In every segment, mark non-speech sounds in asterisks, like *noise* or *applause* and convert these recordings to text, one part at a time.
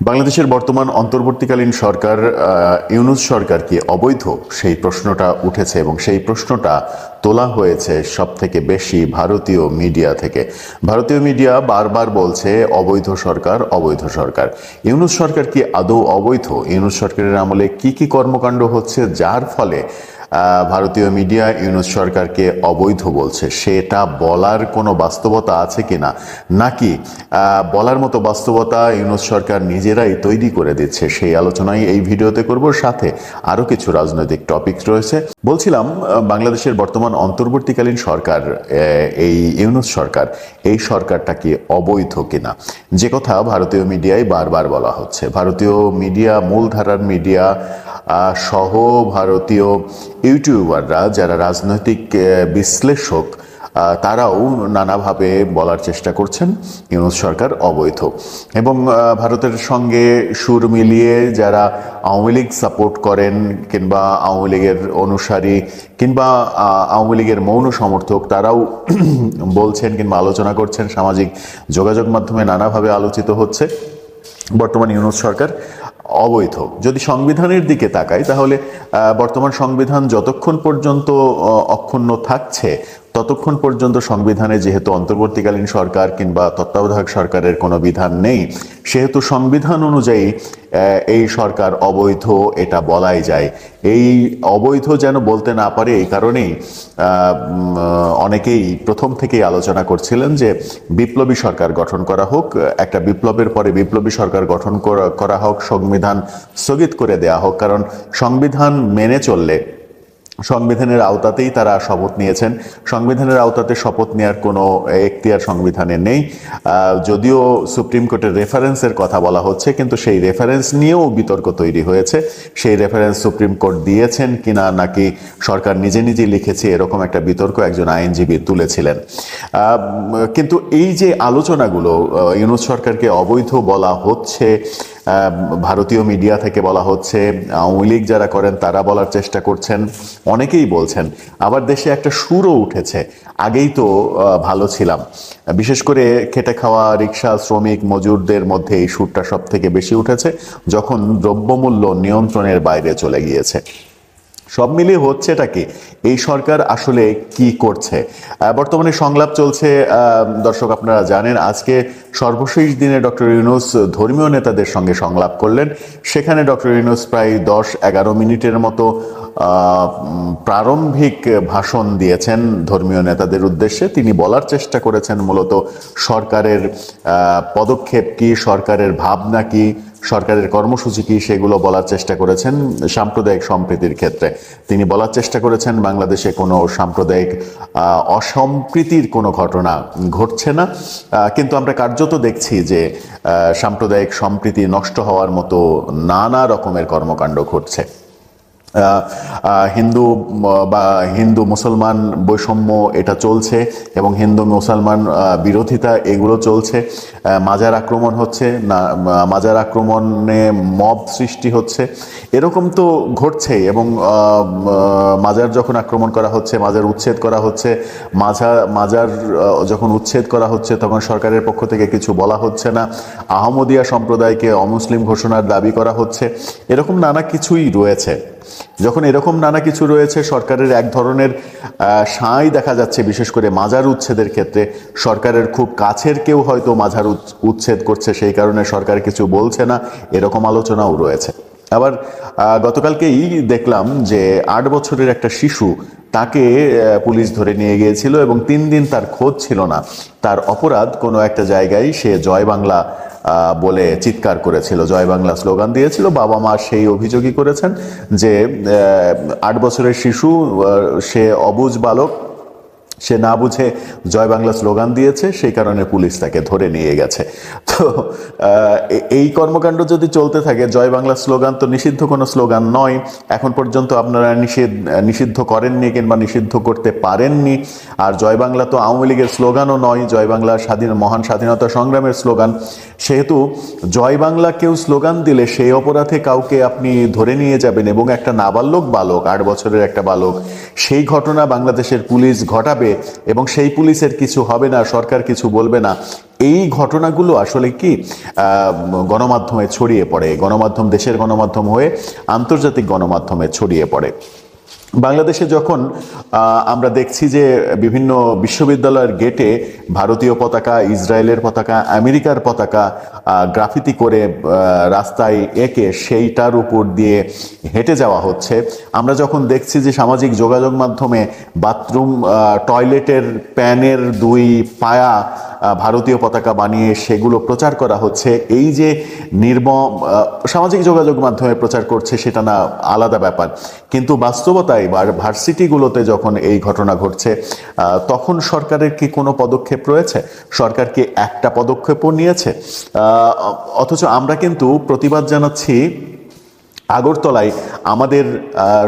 বাংলাদেশের বর্তমান অন্তর্বর্তীকালীন সরকার ইউনুস সরকার কি অবৈধ সেই প্রশ্নটা উঠেছে এবং সেই প্রশ্নটা তোলা হয়েছে সব থেকে বেশি ভারতীয় মিডিয়া থেকে। ভারতীয় মিডিয়া বারবার বলছে, অবৈধ সরকার অবৈধ সরকার। ইউনুস সরকার কি আদৌ অবৈধ? ইউনুস সরকারের আমলে কি কি কর্মকাণ্ড হচ্ছে? যার ফলে ভারতীয় মিডিয়া ইউনুস সরকারকে অবৈধ বলছে। সেটা বলার কোনো বাস্তবতা আছে কিনা? নাকি আহ, বলার মতো বাস্তবতা ইউনুস সরকার নিজেরাই তৈরি করে দিচ্ছে? সেই আলোচনাই এই ভিডিওতে করব। সাথে আরও কিছু রাজনৈতিক টপিক রয়েছে। বলছিলাম বাংলাদেশের বর্তমান অন্তর্বর্তীকালীন সরকার এই ইউনুস সরকার এই সরকারটা কি অবৈধ কিনা? যে কথা ভারতীয় মিডিয়ায় বারবার বলা হচ্ছে। ভারতীয় মিডিয়া মূলধারার মিডিয়া সহ ভারতীয় ইউটিউবাররা, যারা রাজনৈতিক বিশ্লেষক তারাও নানাভাবে বলার চেষ্টা করছেন ইউনুস সরকার অবৈধ। এবং ভারতের সঙ্গে সুর মিলিয়ে যারা আওয়ামী লীগ সাপোর্ট করেন কিংবা আওয়ামী লীগের অনুসারী কিংবা আওয়ামী লীগের মৌন সমর্থক, তারাও *clears throat* বলছেন কিংবা আলোচনা করছেন সামাজিক যোগাযোগ মাধ্যমে নানাভাবে আলোচিত হচ্ছে। বর্তমান ইউনুস সরকার অবৈধ। যদি সংবিধানের দিকে তাকাই তাহলে বর্তমান সংবিধান যতক্ষণ পর্যন্ত অক্ষুণ্ণ থাকছে ততক্ষণ পর্যন্ত সংবিধানে যেহেতু অন্তর্বর্তীকালীন সরকার কিংবা তত্ত্বাবধায়ক সরকারের কোনো বিধান নেই, সেহেতু সংবিধান অনুযায়ী এই সরকার অবৈধ, এটা বলাই যায়। এই অবৈধ যেন বলতে না পারে এই কারণেই অনেকেই প্রথম থেকেই আলোচনা করছিলেন যে বিপ্লবী সরকার গঠন করা হোক, একটা বিপ্লবের পরে বিপ্লবী সরকার গঠন করা হোক, সংবিধান স্থগিত করে দেয়া হোক। কারণ সংবিধান মেনে চললে সংবিধানের আওতাতেই তারা শপথ নিয়েছেন। সংবিধানের আওতাতে শপথ নেওয়ার কোনো এখতিয়ার সংবিধানে নেই। যদিও সুপ্রিম কোর্টের রেফারেন্সের কথা বলা হচ্ছে, কিন্তু সেই রেফারেন্স নিয়েও বিতর্ক তৈরি হয়েছে। সেই রেফারেন্স সুপ্রিম কোর্ট দিয়েছেন কিনা নাকি সরকার নিজে নিজে লিখেছে, এরকম একটা বিতর্ক একজন আইনজীবী তুলেছিলেন। কিন্তু এই যে আলোচনাগুলো ইউনুস সরকারকে অবৈধ বলা হচ্ছে ভারতীয় মিডিয়া থেকে বলা হচ্ছে, আওয়ামী লীগ যারা করেন তারা বলার চেষ্টা করছেন, অনেকেই বলছেন, আবার দেশে একটা সুরও উঠেছে, আগেই তো ভালো ছিলাম। বিশেষ করে খেটে খাওয়া রিক্সা শ্রমিক মজুরদের মধ্যে এই সুরটা সব থেকে বেশি উঠেছে, যখন দ্রব্যমূল্য নিয়ন্ত্রণের বাইরে চলে গিয়েছে। সব মিলিয়ে হচ্ছেটা কি? এই সরকার আসলে কি করছে? বর্তমানে সংলাপ চলছে দর্শক আপনারা জানেন, আজকে সর্বশেষ দিনে ডক্টর ইউনুস ধর্মীয় নেতাদের সঙ্গে সংলাপ করলেন। সেখানে ডক্টর ইউনুস প্রায় দশ এগারো মিনিটের মতো প্রারম্ভিক ভাষণ দিয়েছেন ধর্মীয় নেতাদের উদ্দেশ্যে। তিনি বলার চেষ্টা করেছেন মূলত সরকারের পদক্ষেপ কি, সরকারের ভাবনা কি, সরকারের কর্মসূচি কি, সেগুলো বলার চেষ্টা করেছেন সাম্প্রদায়িক সম্প্রীতির ক্ষেত্রে। তিনি বলার চেষ্টা করেছেন, বাংলাদেশে কোনো সাম্প্রদায়িক অসম্প্রীতির কোনো ঘটনা ঘটছে না। কিন্তু আমরা কার্যত দেখছি যে সাম্প্রদায়িক সম্প্রীতি নষ্ট হওয়ার মতো নানা রকমের কর্মকাণ্ড ঘটছে। হিন্দু বা হিন্দু মুসলমান বৈষম্য এটা চলছে এবং হিন্দু মুসলমান বিরোধিতা এগুলো চলছে। মাজার আক্রমণ হচ্ছে, না মাজার আক্রমণে মব সৃষ্টি হচ্ছে। এরকম তো ঘটছেই এবং মাজার যখন আক্রমণ করা হচ্ছে, মাজার উচ্ছেদ করা হচ্ছে, মাঝা, মাজার যখন উচ্ছেদ করা হচ্ছে, তখন সরকারের পক্ষ থেকে কিছু বলা হচ্ছে না। আহমদিয়া সম্প্রদায়কে অমুসলিম ঘোষণার দাবি করা হচ্ছে। এরকম নানা কিছুই রয়েছে। যখন এরকম নানা কিছু রয়েছে, সরকারের এক ধরনের সাঁই দেখা যাচ্ছে, বিশেষ করে মাজার উচ্ছেদের ক্ষেত্রে। সরকারের খুব কাছের কেউ হয়তো মাজার উচ্ছ- উচ্ছেদ করছে, সেই কারণে সরকার কিছু বলছে না, এরকম আলোচনাও রয়েছে। আবার গতকালকেই দেখলাম যে আট বছরের একটা শিশু তাকে পুলিশ ধরে নিয়ে গিয়েছিল এবং তিন দিন তার খোঁজ ছিল না। তার অপরাধ কোনো একটা জায়গায় সে জয় বাংলা বলে চিৎকার করেছিল। জয় বাংলা স্লোগান দিয়েছিল। বাবা মা সেই অভিযোগই করেছেন যে আট বছরের শিশু সে অবুজ বালক সে না বুঝে জয় বাংলা স্লোগান দিয়েছে, সেই কারণে পুলিশ তাকে ধরে নিয়ে গেছে। তো এই কর্মকাণ্ড যদি চলতে থাকে, জয় বাংলা স্লোগান তো নিষিদ্ধ কোনো স্লোগান নয়। এখন পর্যন্ত আপনারা নিষেধ নিষিদ্ধ করেননি কিংবা নিষিদ্ধ করতে পারেননি। আর জয় বাংলা তো আওয়ামী লীগের স্লোগানও নয়, জয় বাংলা স্বাধীন, মহান স্বাধীনতা সংগ্রামের স্লোগান। সেহেতু জয় বাংলা কেউ স্লোগান দিলে সেই অপরাধে কাউকে আপনি ধরে নিয়ে যাবেন এবং একটা নাবালক বালক, আট বছরের একটা বালক, সেই ঘটনা বাংলাদেশের পুলিশ ঘটাবে। যাবে এবং সেই পুলিশের কিছু হবে না, সরকার কিছু বলবে না। এই ঘটনাগুলো আসলে কি গণমাধ্যমে ছড়িয়ে পড়ে। গণমাধ্যম, দেশের গণমাধ্যম হয়ে আন্তর্জাতিক গণমাধ্যমে ছড়িয়ে পড়ে। বাংলাদেশে যখন আমরা দেখছি যে বিভিন্ন বিশ্ববিদ্যালয়ের গেটে ভারতীয় পতাকা, ইসরায়েলের পতাকা, আমেরিকার পতাকা গ্রাফিতি করে রাস্তায় এঁকে সেইটার উপর দিয়ে হেঁটে যাওয়া হচ্ছে। আমরা যখন দেখছি যে সামাজিক যোগাযোগ মাধ্যমে বাথরুম টয়লেটের প্যানের দুই পায়া ভারতীয় পতাকা বানিয়ে সেগুলো প্রচার করা হচ্ছে, এই যে নির্মম সামাজিক যোগাযোগ মাধ্যমে প্রচার করছে, সেটা না আলাদা ব্যাপার। কিন্তু বাস্তবতায় বা ভার্সিটিগুলোতে যখন এই ঘটনা ঘটছে তখন সরকারের কি কোনো পদক্ষেপ রয়েছে? সরকার কি একটা পদক্ষেপও নিয়েছে? অথচ আমরা কিন্তু প্রতিবাদ জানাচ্ছি আগরতলায় আমাদের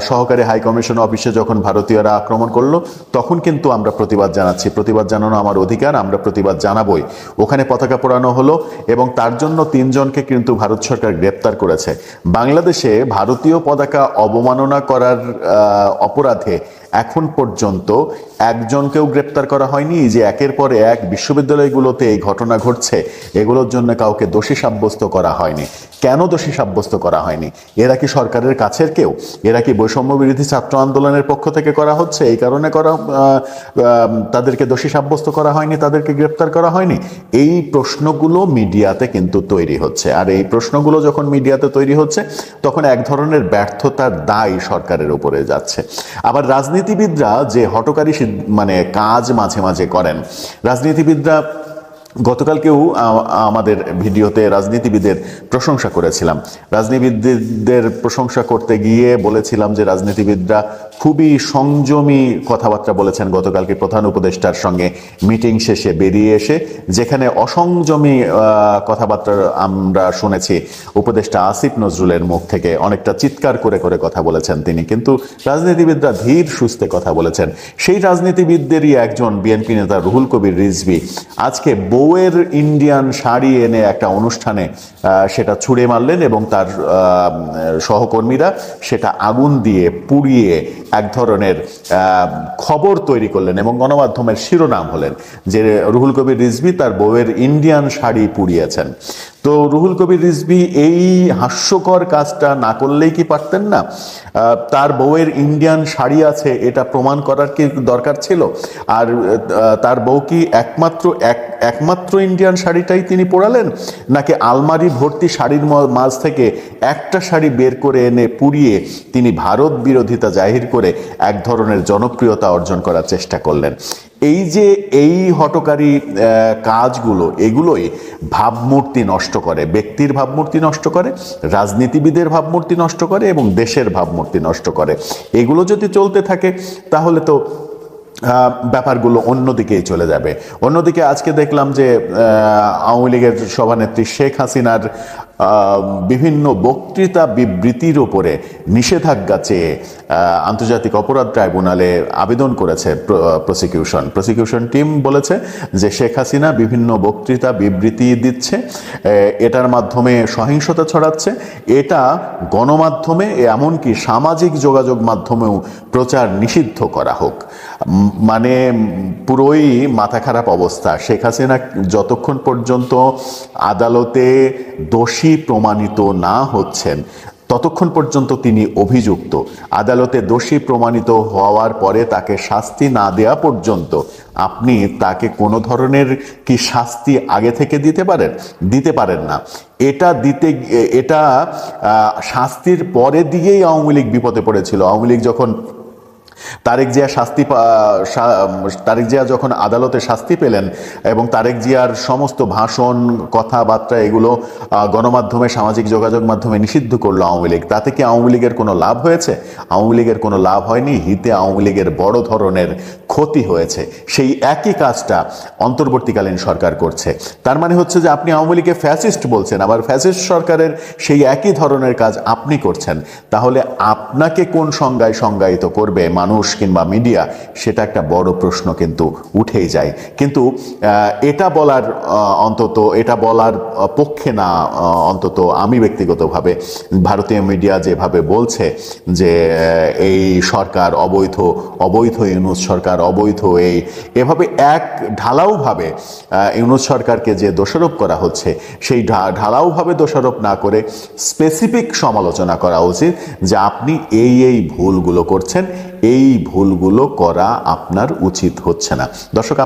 সহকারে হাই কমিশন অফিসে যখন ভারতীয়রা আক্রমণ করল, তখন কিন্তু আমরা প্রতিবাদ জানাচ্ছি। প্রতিবাদ জানানো আমার অধিকার, আমরা প্রতিবাদ জানাবই। ওখানে পতাকা পোড়ানো হলো এবং তার জন্য তিনজনকে কিন্তু ভারত সরকার গ্রেপ্তার করেছে। বাংলাদেশে ভারতীয় পতাকা অবমাননা করার অপরাধে এখন পর্যন্ত একজনকেও গ্রেপ্তার করা হয়নি, যে একের পর এক বিশ্ববিদ্যালয়গুলোতে এই ঘটনা ঘটছে, এগুলোর জন্য কাউকে দোষী সাব্যস্ত করা হয়নি। কেন দোষী সাব্যস্ত করা হয়নি? এরা কি সরকারের কাছের কেউ? এরা কি বৈষম্য বিরোধী ছাত্র আন্দোলনের পক্ষ থেকে করা হচ্ছে? এই কারণে করা তাদেরকে দোষী সাব্যস্ত করা হয়নি, তাদেরকে গ্রেপ্তার করা হয়নি? এই প্রশ্নগুলো মিডিয়াতে কিন্তু তৈরি হচ্ছে। আর এই প্রশ্নগুলো যখন মিডিয়াতে তৈরি হচ্ছে, তখন এক ধরনের ব্যর্থতার দায় সরকারের উপরে যাচ্ছে। আবার রাজনীতিবিদরা যে হটকারী মানে কাজ মাঝে মাঝে করেন রাজনীতিবিদরা গতকালকেও আমাদের ভিডিওতে রাজনীতিবিদের প্রশংসা করেছিলাম। রাজনীতিবিদদের প্রশংসা করতে গিয়ে বলেছিলাম যে রাজনীতিবিদরা খুবই সংযমী কথাবার্তা বলেছেন গতকালকে প্রধান উপদেষ্টার সঙ্গে। মিটিং শেষে বেরিয়ে এসে যেখানে অসংযমী কথাবার্তা আমরা শুনেছি, উপদেষ্টা আসিফ নজরুলের মুখ থেকে অনেকটা চিৎকার করে করে কথা বলেছেন তিনি। কিন্তু রাজনীতিবিদরা ধীর সুস্থে কথা বলেছেন। সেই রাজনীতিবিদদেরই একজন বিএনপি নেতা রুহুল কবির রিজভি আজকে বউয়ের ইন্ডিয়ান শাড়ি এনে একটা অনুষ্ঠানে সেটা ছুঁড়ে মারলেন এবং তার সহকর্মীরা সেটা আগুন দিয়ে পুড়িয়ে এক ধরনের খবর তৈরি করলেন এবং গণমাধ্যমের শিরোনাম হলেন যে রুহুল কবির রিজভি তার বউয়ের ইন্ডিয়ান শাড়ি পুড়িয়েছেন। তো রুহুল কবির রিজভি এই হাস্যকর কাজটা না করলেই কি পারতেন না? তার বউয়ের ইন্ডিয়ান শাড়ি আছে, এটা প্রমাণ করার কি দরকার ছিল? আর তার বউ কি একমাত্র, এক, একমাত্র ইন্ডিয়ান শাড়িটাই তিনি পরালেন? নাকি আলমারি ভর্তি শাড়ির মাঝ থেকে একটা শাড়ি বের করে এনে পুড়িয়ে তিনি ভারত বিরোধিতা জাহির করে এক ধরনের জনপ্রিয়তা অর্জন করার চেষ্টা করলেন? এই যে এই হটকারী কাজগুলো, এগুলোই ভাবমূর্তি নষ্ট করে। ব্যক্তির ভাবমূর্তি নষ্ট করে, রাজনীতিবিদের ভাবমূর্তি নষ্ট করে এবং দেশের ভাবমূর্তি নষ্ট করে। এগুলো যদি চলতে থাকে, তাহলে তো ব্যাপারগুলো অন্যদিকেই চলে যাবে। অন্যদিকে আজকে দেখলাম যে আওয়ামী লীগের সভানেত্রী শেখ হাসিনার বিভিন্ন বক্তৃতা বিবৃতির ওপরে নিষেধাজ্ঞা চেয়ে আন্তর্জাতিক অপরাধ ট্রাইব্যুনালে আবেদন করেছে প্রসিকিউশন প্রসিকিউশন টিম বলেছে যে শেখ হাসিনা বিভিন্ন বক্তৃতা বিবৃতি দিচ্ছে এটার মাধ্যমে সহিংসতা ছড়াচ্ছে। এটা গণমাধ্যমে এমনকি সামাজিক যোগাযোগ মাধ্যমেও প্রচার নিষিদ্ধ করা হোক। মানে পুরোই মাথা খারাপ অবস্থা। শেখ হাসিনা যতক্ষণ পর্যন্ত আদালতে দোষী প্রমাণিত না হচ্ছেন। ততক্ষণ পর্যন্ত তিনি অভিযুক্ত। আদালতে দোষী প্রমাণিত হওয়ার পরে তাকে শাস্তি না দেওয়া পর্যন্ত আপনি তাকে কোনো ধরনের কি শাস্তি আগে থেকে দিতে পারেন? দিতে পারেন না। এটা দিতে এটা শাস্তির পরে দিয়েই আওয়ামী লীগ বিপদে পড়েছিল। আওয়ামী লীগ যখন তারেক জিয়া শাস্তি তারেক জিয়া যখন আদালতে শাস্তি পেলেন এবং তারেক জিয়ার সমস্ত ভাষণ, কথাবার্তা এগুলো গণমাধ্যমে, সামাজিক যোগাযোগ মাধ্যমে নিষিদ্ধ করল আওয়ামী লীগ। তাতে কি আওয়ামী লীগের কোনো লাভ হয়েছে? আওয়ামী লীগের কোনো লাভ হয়নি? হিতে আওয়ামী লীগের বড় ধরনের ক্ষতি হয়েছে। সেই একই কাজটা অন্তর্বর্তীকালীন সরকার করছে। তার মানে হচ্ছে যে আপনি আওয়ামী লীগকে ফ্যাসিস্ট বলছেন, আবার ফ্যাসিস্ট সরকারের সেই একই ধরনের কাজ আপনি করছেন। তাহলে আপনাকে কোন সংজ্ঞায় সংজ্ঞায়িত করবে মানুষ মানুষ কিংবা মিডিয়া সেটা একটা বড় প্রশ্ন কিন্তু উঠেই যায়। কিন্তু এটা বলার অন্তত, এটা বলার পক্ষে না অন্তত আমি ব্যক্তিগতভাবে। ভারতীয় মিডিয়া যেভাবে বলছে যে এই সরকার অবৈধ অবৈধ ইউনুস সরকার অবৈধ এই, এভাবে এক ঢালাওভাবে ইউনুস সরকারকে যে দোষারোপ করা হচ্ছে, সেই ঢালাওভাবে দোষারোপ না করে স্পেসিফিক সমালোচনা করা উচিত যে আপনি এই এই ভুলগুলো করছেন এই ভুলগুলো করা আপনার উচিত হচ্ছে না। দর্শক